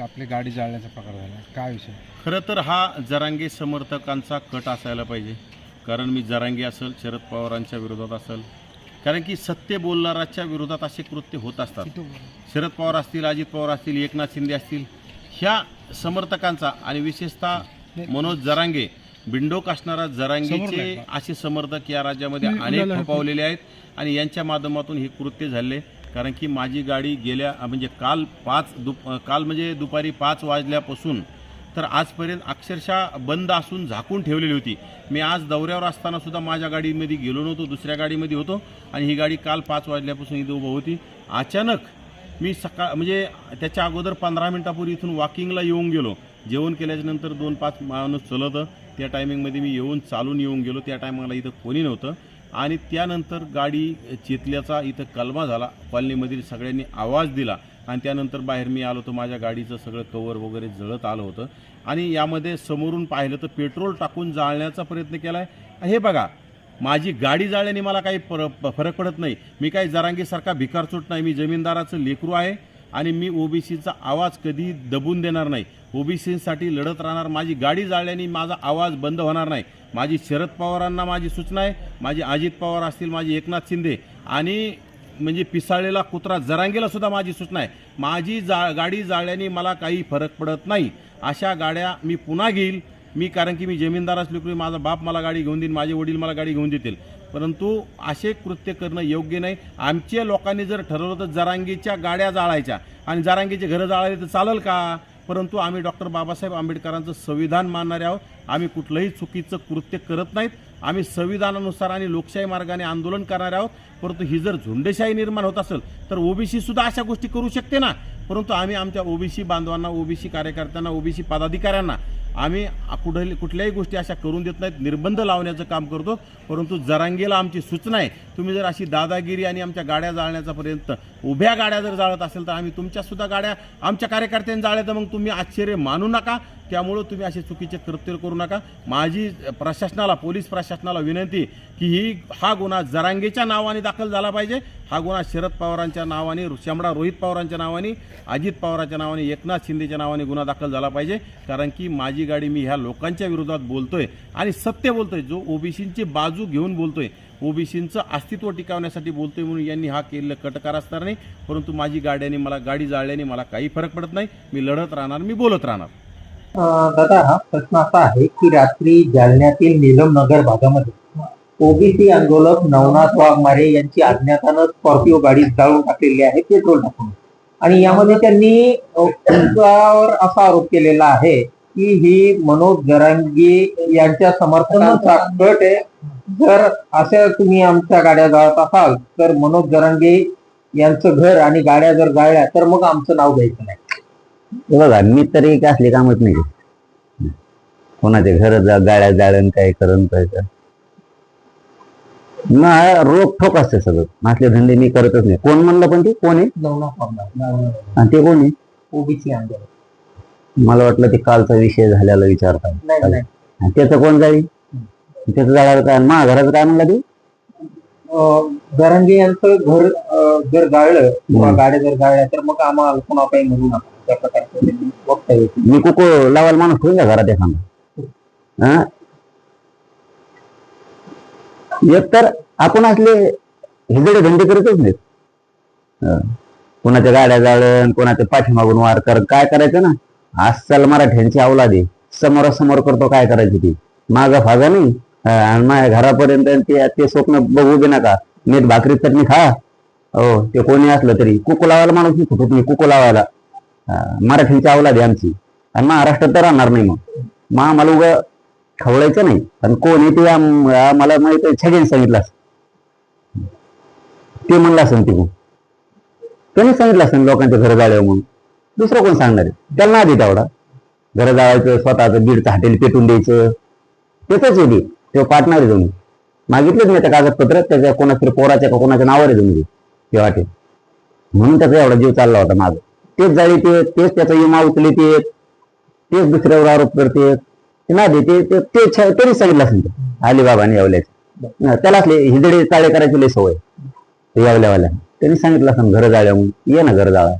आपली गाडी जाळण्याचा प्रकार झाला. काय विषय? खरं तर हा जरांगे समर्थकांचा कट असायला पाहिजे. कारण मी जरांगे असेल शरद पवारांच्या विरोधात असेल. कारण की सत्य बोलणाराच्या विरोधात असे कृत्य होत असतात. शरद पवार असतील अजित पवार असतील एकनाथ शिंदे असतील ह्या समर्थकांचा आणि विशेषतः मनोज जरांगे बिंडोक असणारा जरांगेचे असे समर्थक या राज्यामध्ये अनेक खपावलेले आहेत आणि यांच्या माध्यमातून हे कृत्य झाले. कारण की माझी गाडी गेल्या म्हणजे काल पाच दुप काल म्हणजे दुपारी पाच वाजल्यापासून तर आजपर्यंत अक्षरशः बंद असून झाकून ठेवलेली होती. मी आज दौऱ्यावर असताना सुद्धा माझ्या गाडीमध्ये गेलो नव्हतो दुसऱ्या गाडीमध्ये होतो आणि ही गाडी काल पाच वाजल्यापासून इथं उभं होती. अचानक मी सकाळ म्हणजे त्याच्या अगोदर पंधरा मिनटापूर्वी इथून वॉकिंगला येऊन गेलो. जेवण केल्याच्यानंतर दोन पाच माणूस चलतं त्या टायमिंगमध्ये मी येऊन चालून येऊन गेलो. त्या टायमाला इथं कोणी नव्हतं. आणि त्यानंतर गाडी चेतल्याचा इथं कलमा झाला. कॉलनीमधील सगळ्यांनी आवाज दिला आणि त्यानंतर बाहेर मी आलो तर माझ्या गाडीचं सगळं कवर वगैरे जळत आलं होतं. आणि यामध्ये समोरून पाहिलं तर पेट्रोल टाकून जाळण्याचा प्रयत्न केला आहे हे बघा माझी गाडी जाळल्याने मला काही पर फरक पडत नाही. मी काही जरांगीसारखा भिकारचूट नाही. मी जमीनदाराचं लेकरू आहे. आणि मी ओबीसीचा आवाज कधी दबून देणार नाही. ओबीसीसाठी लढत राहणार माझी गाडी जाळल्याने माझा आवाज बंद होणार नाही. माझी शरद पवारांना माझी सूचना आहे. माझे अजित पवार असतील माझे एकनाथ शिंदे आणि म्हणजे पिसाळलेला कुत्रा जरांगेला सुद्धा माझी सूचना आहे. माझी जा गाडी जाळल्याने मला काही फरक पडत नाही. अशा गाड्या मी पुन्हा घेईल. मी कारण की मी जमीनदार असलो की माझा बाप मला गाडी घेऊन देईल माझे वडील मला गाडी घेऊन देतील. परंतु असे कृत्य करणं योग्य नाही. आमच्या लोकांनी जर ठरवलं तर जरांगीच्या गाड्या जाळायच्या. आणि जरांगीचे घरं जाळायला तर चालेल का? परंतु आम्ही डॉक्टर बाबासाहेब आंबेडकरांचं संविधान मानणारे आहोत. आम्ही कुठलंही चुकीचं कृत्य करत नाहीत. आम्ही संविधानानुसार आणि लोकशाही मार्गाने आंदोलन करणारे आहोत. परंतु ही जर झुंडेशाही निर्माण होत असेल तर ओबीसी सुद्धा अशा गोष्टी करू शकते ना? परंतु आम्ही आमच्या ओबीसी बांधवांना ओबीसी कार्यकर्त्यांना ओबीसी पदाधिकाऱ्यांना आम्ही कुठली कुठल्याही गोष्टी अशा करून देत नाहीत. निर्बंध लावण्याचं काम करतो. परंतु जरांगेला आमची सूचना आहे. तुम्ही जर अशी दादागिरी आणि आमच्या गाड्या जाळण्याचा पर्यंत उभ्या गाड्या जर जाळत असेल तर आम्ही तुमच्यासुद्धा गाड्या आमच्या कार्यकर्त्यांनी जाळल्या तर मग तुम्ही आश्चर्य मानू नका. त्यामुळं तुम्ही असे चुकीचे कृत्य करू नका. माझी प्रशासनाला पोलीस प्रशासनाला विनंती की ही हा गुन्हा जरांगेच्या नावाने दाखल झाला पाहिजे. हा गुन्हा शरद पवारांच्या नावाने शामडा रोहित पवारांच्या नावाने अजित पवारांच्या नावाने एकनाथ शिंदेच्या नावाने गुन्हा दाखल झाला पाहिजे. कारण की माझी गाडी मी ह्या लोकांच्या विरोधात बोलतोय आणि सत्य बोलतोय. जो ओबीसींची बाजू घेऊन बोलतोय ओबीसींचं अस्तित्व टिकवण्यासाठी बोलतोय म्हणून यांनी हा केलेलं कटकार असणार नाही. परंतु माझी गाड्याने मला गाडी जाळल्याने मला काही फरक पडत नाही. मी लढत राहणार मी बोलत राहणार. दादा हा प्रश्न असा आहे की रात्री जालन्यातील नीलम नगर भागामध्ये ओबीसी आंदोलक नवनाथ वाघमारे यांची अज्ञातानं स्कॉर्पिओ गाडी जाळून टाकलेली आहे पेट्रोल टाकून आणि यामध्ये त्यांनी तुमच्यावर असा आरोप केलेला आहे की ही मनोज जरांगी यांच्या समर्थनाचा गट आहे. जर असं तुम्ही आमच्या गाड्या जाळत असाल तर मनोज जरांगे यांचं घर आणि गाड्या जर जाळल्या तर मग आमचं नाव घ्यायचं नाही. बघा मी तरी काय असली कामच नाही. कोणाचे घर जा गाड्या जाळण काय करण काय ना रोख ठोक असते सगळं. असले धंदे मी करतच नाही. कोण म्हणलं पण ते? कोण आहे? आणि ते कोण आहे? ओबीसी मला वाटलं ते कालचा विषय झालेला विचारता नाही नाही. आणि त्याचं कोण जाईल? त्याचं जाळायला काय? मा घराचं काय म्हणलं ते? जरांगे यांचं घर जर जाळलं किंवा. गाड्या जर जाळल्या तर मग आम्हाला पुन्हा काही म्हणू नका. त्या प्रकारचं वक्तव्य. मी कुको लावायला माणूस ठेवून घरात एखादा? हा? एक तर आपण असले हिजडे धंदे करतच नाहीत. कोणाच्या गाड्या जाळण कोणाच्या पाठीमागून वार कर काय करायचं ना? आजकाल मराठ्यांची अवलादी समोरासमोर करतो काय करायची ती? माझा फागा नाही. आणि माझ्या घरापर्यंत ते ते स्वप्न बघू बी नका. मीठ भाकरी चटणी खा. हो ते कोणी असलं तरी. कुकू लावायला माणूस नाही फुटत नाही कुकू लावायला. हा, मराठींची अवलाद आहे आमची. आणि महाराष्ट्रात तर राहणार नाही मग. मग आम्हाला उगा खवळायचं नाही. आणि कोण आहे ते आम- माहीत छगेन सांगितलं असं. ते म्हणलं असं तिकडून त्याने सांगितलं असं लोकांच्या घर जाळ्यावर म्हणून. दुसरं कोण सांगणार आहे? त्याला ना दे तेवढा. घर जाळायचं स्वतःचं दीडचं हॉटेल पेटून द्यायचं. त्याच येते ते. पाठणार आहे तुम्ही मागितलंच नाही त्या कागदपत्र? त्याच्या कोणाच्या पोराच्या का कोणाच्या नावावर आहे तुम्ही ते हॉटेल म्हणून त्याचा एवढा जीव चालला होता माझा तेच जाळी ते तेच त्याचा विमा उचले तेच दुसऱ्यावर आरोप करते. ते ना देते ते ते छ- तरी सांगितलं असेल अलिबाबाने यावल्याचं. त्याला असले हिजडे चाळे करायची लय सवय यावल्यावाल्या त्यांनी सांगितलं असं घर जाळ्या म्हणून. ये ना घर जाळा